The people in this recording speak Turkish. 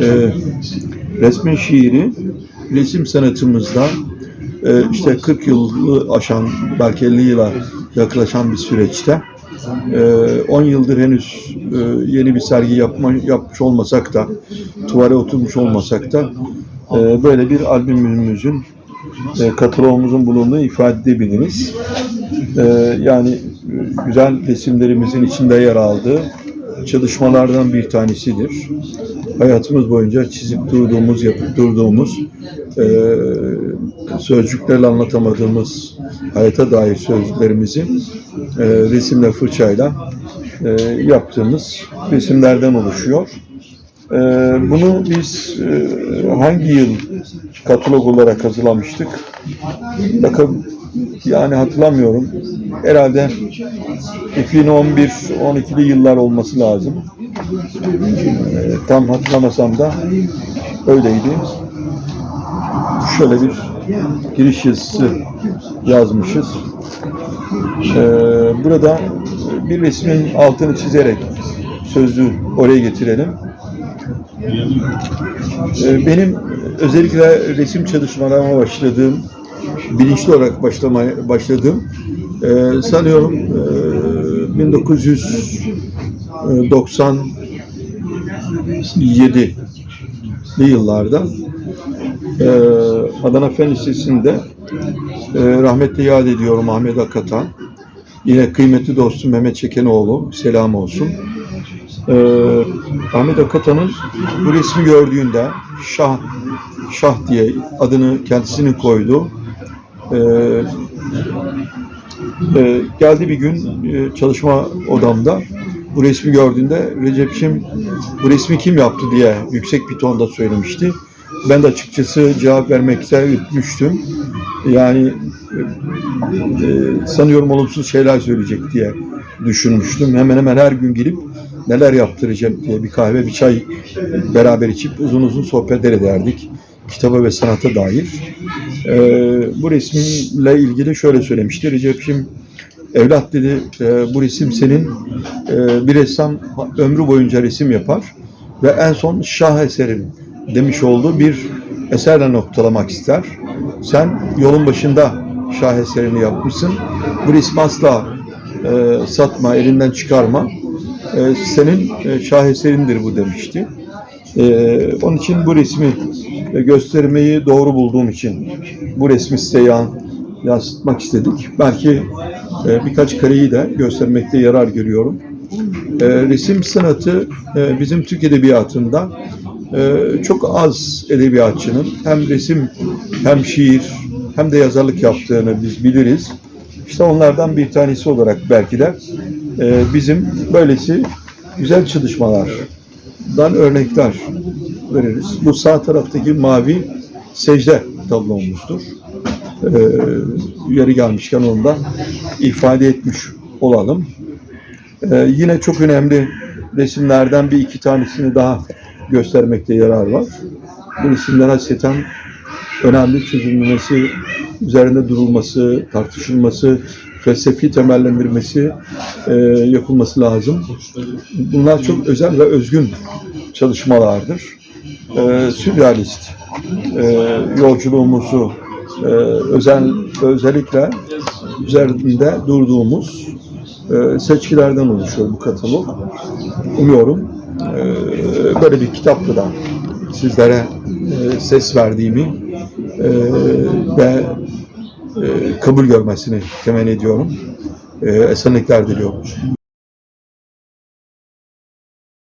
e, resmen şiiri resim sanatımızda e, işte 40 yılı aşan belki 50 yıla yaklaşan bir süreçte e, 10 yıldır henüz e, yeni bir sergi yapma, yapmış olmasak da tuvale oturmuş olmasak da e, böyle bir albümümüzün e, kataloğumuzun bulunduğu ifade edebiliriz. E, yani e, güzel resimlerimizin içinde yer aldığı çalışmalardan bir tanesidir. Hayatımız boyunca çizip durduğumuz, yapıp durduğumuz, e, sözcüklerle anlatamadığımız hayata dair sözcüklerimizi e, resimle, fırçayla e, yaptığımız resimlerden oluşuyor. E, bunu biz e, hangi yıl katalog olarak hazırlamıştık? Bakın yani hatırlamıyorum. Herhalde 2011-12'li yıllar olması lazım. Ee, tam hatırlamasam da öyleydi. Şöyle bir giriş yazısı yazmışız. Ee, burada bir resmin altını çizerek sözü oraya getirelim. Ee, benim özellikle resim çalışmalarıma başladığım, bilinçli olarak başlamaya başladığım e, sanıyorum e, 1997'li yıllarda e, Adana Fen Lisesi'nde e, rahmetli yad ediyorum Ahmet Akatan. Yine kıymetli dostum Mehmet Çekenoğlu, selam olsun. Ee, Ahmet Akatan'ın bu resmi gördüğünde Şah Şah diye adını kendisinin koydu. Ee, e, geldi bir gün e, çalışma odamda bu resmi gördüğünde Recep'ciğim bu resmi kim yaptı diye yüksek bir tonda söylemişti. Ben de açıkçası cevap vermekte ürkmüştüm. Yani e, sanıyorum olumsuz şeyler söyleyecek diye düşünmüştüm. Hemen hemen her gün gelip neler yaptıracak diye bir kahve bir çay beraber içip uzun uzun sohbetler ederdik. Kitaba ve sanata dair. E, bu resimle ilgili şöyle söylemişti. Recep'ciğim evlat dedi e, bu resim senin e, bir ressam ömrü boyunca resim yapar ve en son şah eserim demiş olduğu bir eserle noktalamak ister. Sen yolun başında şaheserini yapmışsın. Bu resmi asla e, satma, elinden çıkarma. E, senin e, şaheserindir bu demişti. E, onun için bu resmi göstermeyi doğru bulduğum için bu resmi size yan, yansıtmak istedik. Belki e, birkaç kareyi de göstermekte yarar görüyorum. E, resim sanatı e, bizim Türk Edebiyatı'nda çok az edebiyatçının hem resim hem şiir hem de yazarlık yaptığını biz biliriz. İşte onlardan bir tanesi olarak belki de bizim böylesi güzel çalışmalardan örnekler veririz. Bu sağ taraftaki mavi secde tablomuzdur. E, yeri gelmişken onu da ifade etmiş olalım. E, yine çok önemli resimlerden bir iki tanesini daha göstermekte yarar var. Bu resimler hasreten önemli çözülmesi, üzerinde durulması, tartışılması, felsefi temellendirmesi e, yapılması lazım. Bunlar çok özel ve özgün çalışmalardır. E, sürrealist e, yolculuğumuzu e, özel özellikle üzerinde durduğumuz e, seçkilerden oluşuyor bu katalog. Umuyorum e, böyle bir kitapla da sizlere e, ses verdiğimi e, ve e, kabul görmesini temenni ediyorum. E, esenlikler diliyorum.